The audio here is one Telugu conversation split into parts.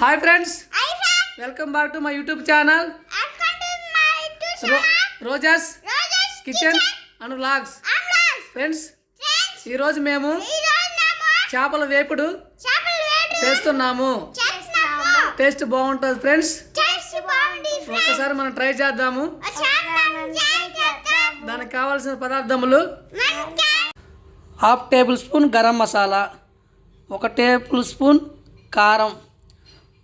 Hi friends welcome back to my YouTube channel. Roja's kitchen and vlogs. Friends ఈరోజు మేము ఈ రోజు మేము చేపల వేపుడు చేస్తున్నాము. టేస్ట్ బాగుంటుంది ఫ్రెండ్స్. ఒక్కసారి మనం ట్రై చేద్దాము. దానికి కావాల్సిన పదార్థములు half tablespoon garam masala ఒక టేబుల్ స్పూన్ కారం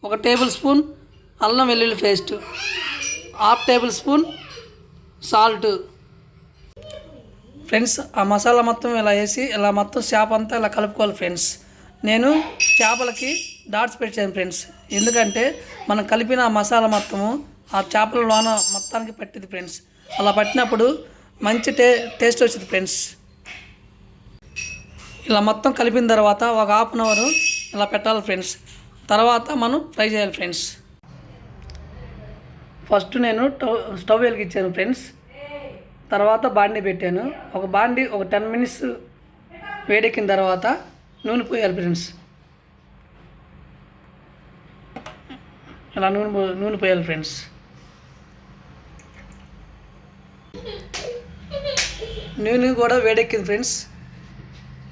ఒక టేబుల్ స్పూన్ అల్లం వెల్లుల్లి paste half tablespoon salt. Friends ఆ మసాలా మొత్తం ఇలా వేసి ఇలా మొత్తం చేప అంతా ఇలా కలుపుకోవాలి ఫ్రెండ్స్. నేను చేపలకి డాట్స్ పెట్టాను ఫ్రెండ్స్. ఎందుకంటే మనం కలిపిన ఆ మసాలా మొత్తము ఆ చేపల లోన మొత్తానికి పట్టింది ఫ్రెండ్స్. అలా పట్టినప్పుడు మంచి టే టేస్ట్ వచ్చింది ఫ్రెండ్స్. ఇలా మొత్తం కలిపిన తర్వాత ఒక హాఫ్ అన్ అవర్ ఇలా పెట్టాలి ఫ్రెండ్స్. తర్వాత మనం ఫ్రై చేయాలి ఫ్రెండ్స్ ఫస్ట్ నేను స్టవ్ స్టవ్ వెలిగించాను ఫ్రెండ్స్ తర్వాత బాండీ పెట్టాను. ఒక బాండీ ఒక టెన్ మినిట్స్ వేడెక్కిన తర్వాత నూనె పోయాలి ఫ్రెండ్స్ ఇలా నూనె నూనె పోయాలి ఫ్రెండ్స్ నూనె కూడా వేడెక్కింది ఫ్రెండ్స్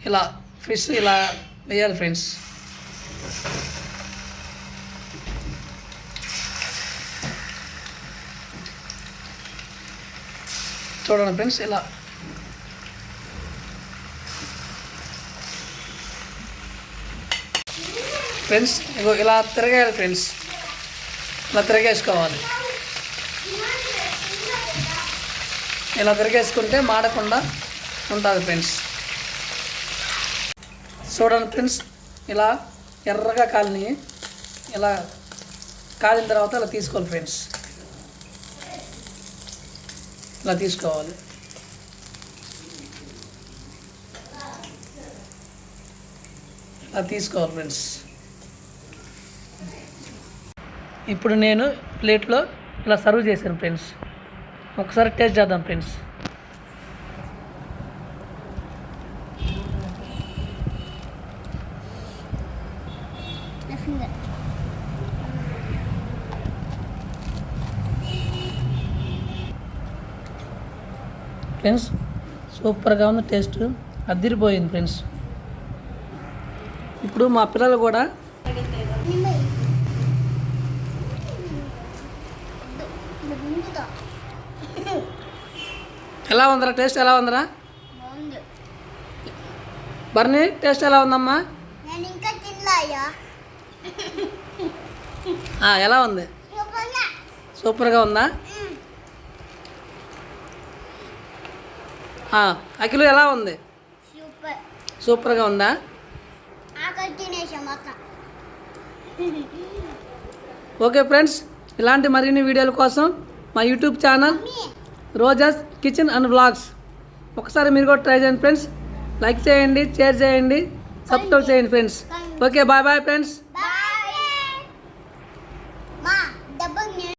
ఇలా ఫిష్ ఇలా వేయాలి ఫ్రెండ్స్ చూడండి ఫ్రెండ్స్ ఇలా ఫ్రెండ్స్ ఇగో ఇలా తిరగేయాలి ఫ్రెండ్స్ ఇలా తిరగేసుకోవాలి. ఇలా తిరగేసుకుంటే మాడకుండా ఉంటుంది ఫ్రెండ్స్ చూడండి ఫ్రెండ్స్ ఇలా ఎర్రగా కాలిని ఇలా కాలిన తర్వాత ఇలా తీసుకోవాలి ఫ్రెండ్స్ ఇలా తీసుకోవాలి. ఇలా తీసుకోవాలి ఫ్రెండ్స్. ఇప్పుడు నేను ప్లేట్లో ఇలా సర్వ్ చేశాను ఫ్రెండ్స్. ఒకసారి టేస్ట్ చేద్దాం ఫ్రెండ్స్. ఫ్రెండ్స్. సూపర్గా ఉంది టేస్ట్ అదిరిపోయింది ఫ్రెండ్స్. ఇప్పుడు మా పిల్లలు కూడా ఎలా ఉందరా టేస్ట్ ఎలా ఉందరా. బర్నీ టేస్ట్ ఎలా ఉందమ్మా? ఎలా ఉంది. సూపర్గా ఉందా మ్మ్. ఆ, అఖిలు ఎలా ఉంది? సూపర్. సూపర్గా ఉందా? ఓకే ఫ్రెండ్స్ ఇలాంటి మరిన్ని వీడియోల కోసం మా YouTube channel Roja's kitchen and vlogs. ఒకసారి మీరు కూడా ట్రై చేయండి ఫ్రెండ్స్. లైక్ చేయండి షేర్ చేయండి సబ్స్క్రైబ్ చేయండి friends. Okay bye bye friends.